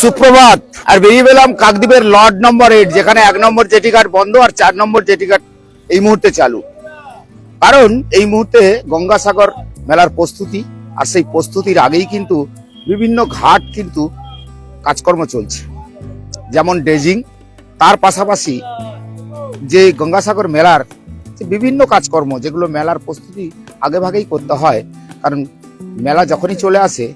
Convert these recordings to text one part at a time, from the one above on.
সুপ্রভাত। আর বেরিয়ে পেলাম কাকদ্বীপের লর্ড নম্বর এইট, যেখানে এক নম্বর জেটি ঘাট বন্ধ আর চার নম্বর জেটি ঘাট এই মুহূর্তে চালু। কারণ এই মুহূর্তে গঙ্গাসাগর মেলার প্রস্তুতি, আর সেই প্রস্তুতির আগেই কিন্তু বিভিন্ন ঘাট কিন্তু কাজকর্ম চলছে। যেমন ড্রেজিং, তার পাশাপাশি যে গঙ্গাসাগর মেলার বিভিন্ন কাজকর্ম, যেগুলো মেলার প্রস্তুতি আগে ভাগেই করতে হয় কারণ মেলা যখনই চলে আসে,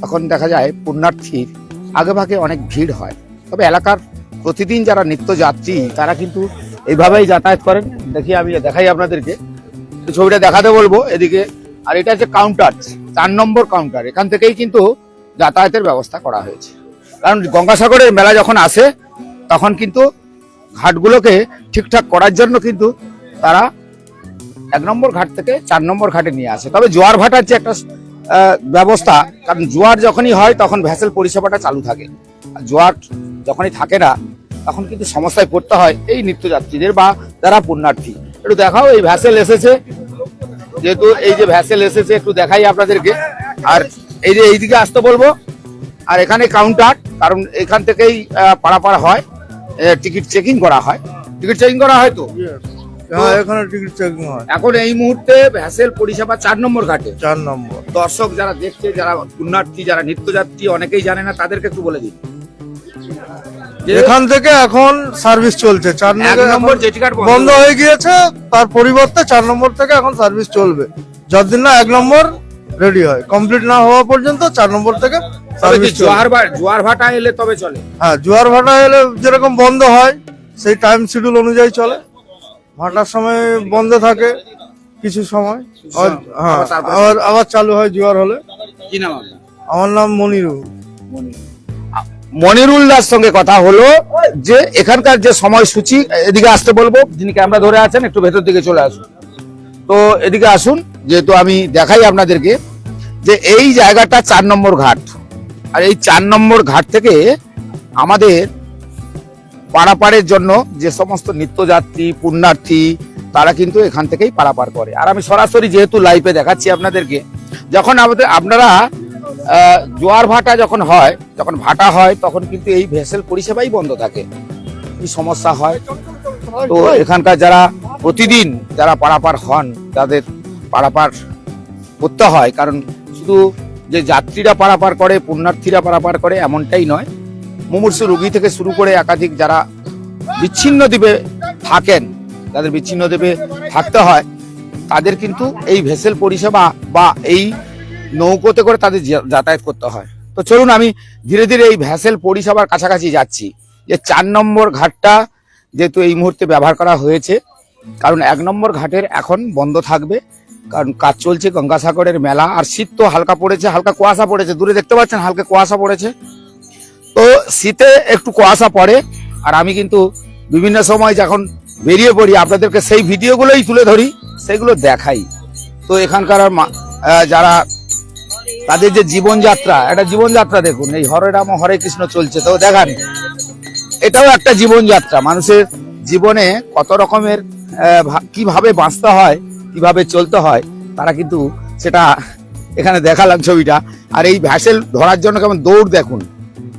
তখন দেখা যায় পুণ্যার্থীর আগে ভাগে অনেক ভিড় হয়। তবে এলাকার প্রতিদিন যারা নিত্যযাত্রী, তারা কিন্তু এইভাবেই যাতায়াত করেন। দেখি আমি দেখাই আপনাদেরকে। ছবিটা দেখাতে বলব এদিকে। আর এটা হচ্ছে কাউন্টার চার নম্বর কাউন্টার এখান থেকেই কিন্তু যাতায়াতের ব্যবস্থা করা হয়েছে। কারণ গঙ্গাসাগরের মেলা যখন আসে, তখন কিন্তু ঘাটগুলোকে ঠিকঠাক করার জন্য কিন্তু তারা এক নম্বর ঘাট থেকে চার নম্বর ঘাটে নিয়ে আসে। তবে জোয়ার ভাটার যে একটা ব্যবস্থা, কারণ জোয়ার যখনই হয়, তখন ভ্যাসেল পরিষেবাটা চালু থাকে। জোয়ার যখনই থাকে না, তখন কিন্তু সমস্যায় পড়তে হয় এই নিত্যযাত্রীদের বা যারা পুণ্যার্থী। একটু দেখাও, এই ভ্যাসেল এসেছে। যেহেতু এই যে ভ্যাসেল এসেছে, একটু দেখাই আপনাদেরকে। আর এই যে এইদিকে আসতে বলব, আর এখানে কাউন্টার কারণ এখান থেকেই পারাপার হয়। টিকিট চেকিং করা হয়। টিকিট চেকিং করা হয় তো? হ্যাঁ এখানে টিকিট চেকিং হয়। এখন এই মুহূর্তে ভ্যাসেল পরিষেবা চার নম্বর ঘাটে। চার নম্বর। দর্শক যারা দেখছে যারা পুণ্যার্থী যারা নিত্যযাত্রী অনেকেই জানে না তাদেরকে একটু বলে দিন এখান থেকে এখন সার্ভিস চলছে। চার নম্বর বন্ধ বন্ধ হয়ে গিয়েছে তার পরিবর্তে চার নম্বর থেকে এখন সার্ভিস চলবে। যতদিন না এক নম্বর রেডি হয়। কমপ্লিট না হওয়া পর্যন্ত চার নম্বর থেকে সার্ভিস জোয়ার জোয়ার ভাটা এলে তবে চলে? হ্যাঁ জোয়ার ভাটা এলে যেরকম বন্ধ হয় সেই টাইম শিডিউল অনুযায়ী চলে। ভাটার সময় বন্ধ থাকে কিছু সময়। আবার- হ্যাঁ আবার আবার চালু হয় জোয়ার হলে। কি নাম আমার নাম মনিরু মনিরুল দাস সঙ্গে কথা হলো যে এখানকার যে সময়সূচি এদিকে আসতে বলব। যিনি ক্যামেরা ধরে আছেন একটু ভেতর দিকে চলে আসুন। তো এদিকে আসুন যেহেতু আমি দেখাই আপনাদেরকে যে এই জায়গাটা চার নম্বর ঘাট। আর এই চার নম্বর ঘাট থেকে আমাদের পারাপারের জন্য যে সমস্ত নিত্যযাত্রী, পুণ্যার্থী, তারা কিন্তু এখান থেকেই পারাপার করে। আর আমি সরাসরি যেহেতু লাইভে দেখাচ্ছি আপনাদেরকে, যখন আমাদের আপনারা জোয়ার ভাটা যখন হয়, যখন ভাটা হয়, তখন কিন্তু এই ভেসেল পরিষেবাই বন্ধ থাকে। কি সমস্যা হয়? তো এখানকার যারা প্রতিদিন যারা পারাপার হন, তাদের পারাপার করতে হয়। কারণ শুধু যে যাত্রীরা পারাপার করে, পুণ্যার্থীরা পারাপার করে, এমনটাই নয়। মুমূর্ষু রোগী থেকে শুরু করে একাধিক যারা বিচ্ছিন্ন দ্বীপে থাকেন, যাদের বিচ্ছিন্ন দ্বীপে থাকতে হয়, তাদের কিন্তু এই ভেসেল পরিষেবা বা এই নৌকোতে করে তাদের যাতায়াত করতে হয়। তো চলুন আমি ধীরে ধীরে এই ভ্যাসেল পরিষেবার কাছাকাছি যাচ্ছি। যে চার নম্বর ঘাটটা যেহেতু এই মুহূর্তে ব্যবহার করা হয়েছে, কারণ এক নম্বর ঘাটের এখন বন্ধ থাকবে, কারণ কাজ চলছে গঙ্গাসাগরের মেলা, আর শীত তো হালকা পড়েছে, হালকা কুয়াশা পড়েছে। দূরে দেখতে পাচ্ছেন হালকা কুয়াশা পড়েছে। তো শীতে একটু কুয়াশা পড়ে, আর আমি কিন্তু বিভিন্ন সময় যখন বেরিয়ে পড়ি, আপনাদেরকে সেই ভিডিওগুলোই তুলে ধরি, সেগুলো দেখাই। তো এখানকার যারা তাদের যে জীবনযাত্রা, একটা জীবনযাত্রা দেখুন, এই হরে রাম, হরে কৃষ্ণ চলছে, তো দেখান। এটাও একটা জীবনযাত্রা, মানুষের জীবনে কত রকমের কীভাবে বাঁচতে হয়, কীভাবে চলতে হয়, তারা কিন্তু সেটা এখানে দেখালাম ছবিটা। আর এই ভ্যাসেল ধরার জন্য কেমন দৌড় দেখুন।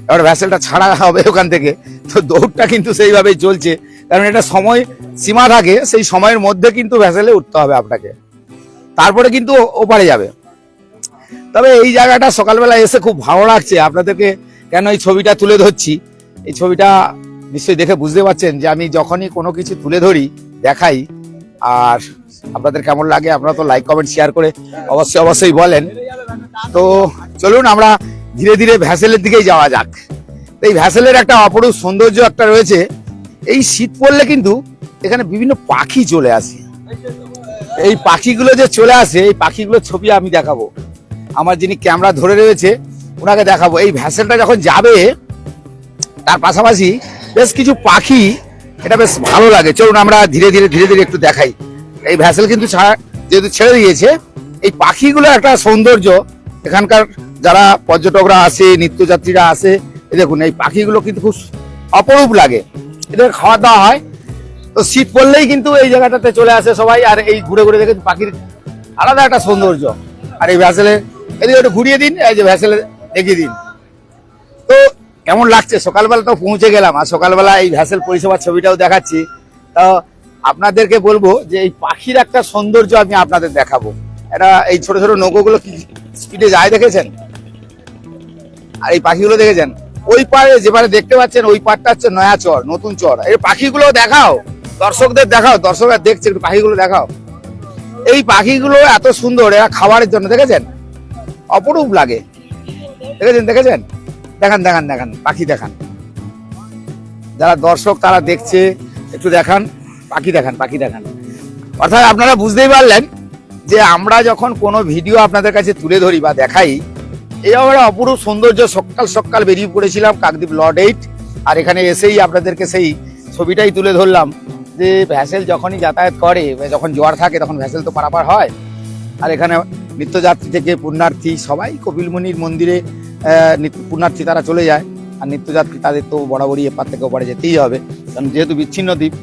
এবার ভ্যাসেলটা ছাড়া হবে ওখান থেকে। তো দৌড়টা কিন্তু সেইভাবেই চলছে। কারণ এটা সময় সীমা থাকে, সেই সময়ের মধ্যে কিন্তু ভ্যাসেলে উঠতে হবে আপনাকে। তারপরে কিন্তু ওপারে যাবে। তবে এই জায়গাটা সকালবেলা এসে খুব ভালো লাগছে। আপনাদেরকে কেন এই ছবিটা তুলে ধরছি? এই ছবিটা নিশ্চয়ই দেখে বুঝতে পারছেন যে আমি যখনই কোনো কিছু তুলে ধরি, দেখাই, আর আপনাদের কেমন লাগে আপনারা তো লাইক কমেন্ট শেয়ার করে অবশ্যই অবশ্যই বলেন। তো চলুন আমরা ধীরে ধীরে ভ্যাসেলের দিকেই যাওয়া যাক। এই ভ্যাসেলের একটা অপরূপ সৌন্দর্য একটা রয়েছে। এই শীত পড়লে কিন্তু এখানে বিভিন্ন পাখি চলে আসে। এই পাখিগুলো যে চলে আসে, এই পাখিগুলোর ছবি আমি দেখাবো। আমার যিনি ক্যামেরা ধরে রয়েছে, ওনাকে দেখাবো। এই ভ্যাসেলটা যখন যাবে, তার পাশাপাশি বেশ কিছু পাখি, এটা বেশ ভালো লাগে। চলুন আমরা ধীরে ধীরে ধীরে ধীরে একটু দেখাই। এই ভ্যাসেল কিন্তু যেহেতু ছেড়ে দিয়েছে, এই পাখিগুলো একটা সৌন্দর্য এখানকার যারা পর্যটকরা আসে, নিত্যযাত্রীরা আসে দেখুন, এই পাখিগুলো কিন্তু খুব অপরূপ লাগে। এদের খাওয়া দাওয়া হয়। তো শীত পড়লেই কিন্তু এই জায়গাটাতে চলে আসে সবাই, আর এই ঘুরে ঘুরে দেখে পাখির আলাদা একটা সৌন্দর্য। আর এই ভ্যাসেলে, এদিকে একটু ঘুরিয়ে দিন, এই যে ভ্যাসেল দেখিয়ে দিন। তো কেমন লাগছে? সকালবেলা তো পৌঁছে গেলাম, আর সকালবেলা এই ভ্যাসেল পরিষেবার ছবিটাও দেখাচ্ছি। তো আপনাদেরকে বলব যে এই পাখির একটা সৌন্দর্য আমি আপনাদের দেখাবো। এটা এই ছোট ছোট নৌকোগুলো কি স্পিডে যায় দেখেছেন? আর এই পাখিগুলো দেখেছেন? ওই পারে যে পারে দেখতে পাচ্ছেন, ওই পারটা হচ্ছে নয়া চর, নতুন চর। এই পাখিগুলো দেখাও, দর্শকদের দেখাও, দর্শকরা দেখছে, একটু পাখিগুলো দেখাও। এই পাখিগুলো এত সুন্দর, এরা খাবারের জন্য, দেখেছেন? অপরূপ লাগে। দেখেছেন দেখেছেন? দেখান দেখান দেখান, পাখি দেখান। যারা দর্শক, তারা দেখছে, একটু দেখান, পাখি দেখান পাখি দেখান। অর্থাৎ আপনারা বুঝতেই পারলেন যে আমরা যখন কোনো ভিডিও আপনাদের কাছে তুলে ধরি বা দেখাই এই আমরা অপরূপ সৌন্দর্য সকাল সকাল বেরিয়ে পড়েছিলাম কাকদ্বীপ লর্ড এইট। আর এখানে এসেই আপনাদেরকে সেই ছবিটাই তুলে ধরলাম যে ভ্যাসেল যখনই যাতায়াত করে, যখন জোয়ার থাকে তখন ভ্যাসেল তো পারাপার হয়। আর এখানে নিত্যযাত্রী থেকে পুণ্যার্থী সবাই কপিলমুনির মন্দিরে পুণ্যার্থী তারা চলে যায়। আর নিত্যযাত্রী তাদের তো বরাবরই এপার থেকে ওপারে যেতেই হবে, কারণ যেহেতু বিচ্ছিন্ন দ্বীপ।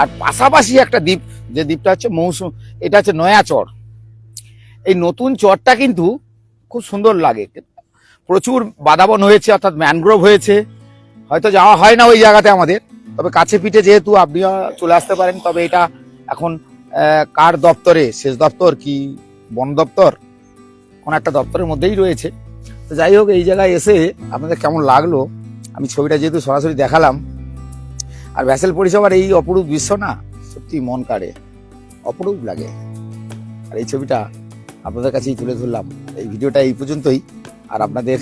আর পাশাপাশি একটা দ্বীপ, যে দ্বীপটা হচ্ছে মৌসুম, এটা হচ্ছে নয়া চর এই নতুন চরটা কিন্তু খুব সুন্দর লাগে। প্রচুর বাদাবন হয়েছে, অর্থাৎ ম্যানগ্রোভ হয়েছে। হয়তো যাওয়া হয় না ওই জায়গাতে আমাদের। তবে কাছে পিঠে যেহেতু আপনি চলে আসতে পারেন, তবে এটা এখন কার দপ্তরে? শেষ দপ্তর কি বন দপ্তর? কোন একটা দপ্তরের মধ্যেই রয়েছে। তো যাই হোক, এই জায়গায় এসে আপনাদের কেমন লাগল? আমি ছবিটা যেহেতু সরাসরি দেখালাম। আর ভ্যাসেল পরিষেবার এই অপরূপ দৃশ্য না, সত্যি মন কাড়ে। অপরূপ লাগে। আর এই ছবিটা আপনাদের কাছেই তুলে ধরলাম। এই ভিডিওটা এই পর্যন্তই। আর আপনাদের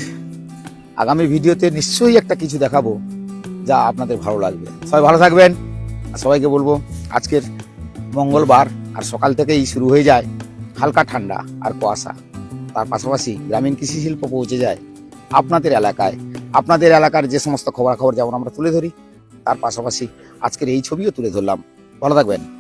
আগামী ভিডিওতে নিশ্চয়ই একটা কিছু দেখাবো যা আপনাদের ভালো লাগবে। সবাই ভালো থাকবেন। আর সবাইকে বলব, আজকের মঙ্গলবার আর সকাল থেকেই শুরু হয়ে যায় হালকা ঠান্ডা আর কুয়াশা। তার পাশাপাশি গ্রামীণ কৃষি শিল্প পৌঁছে যায় আপনাদের এলাকায়। আপনাদের এলাকার যে সমস্ত খবরাখবর যেমন আমরা তুলে ধরি, তার পাশাপাশি আজকের এই ছবিও তুলে ধরলাম। ভালো থাকবেন।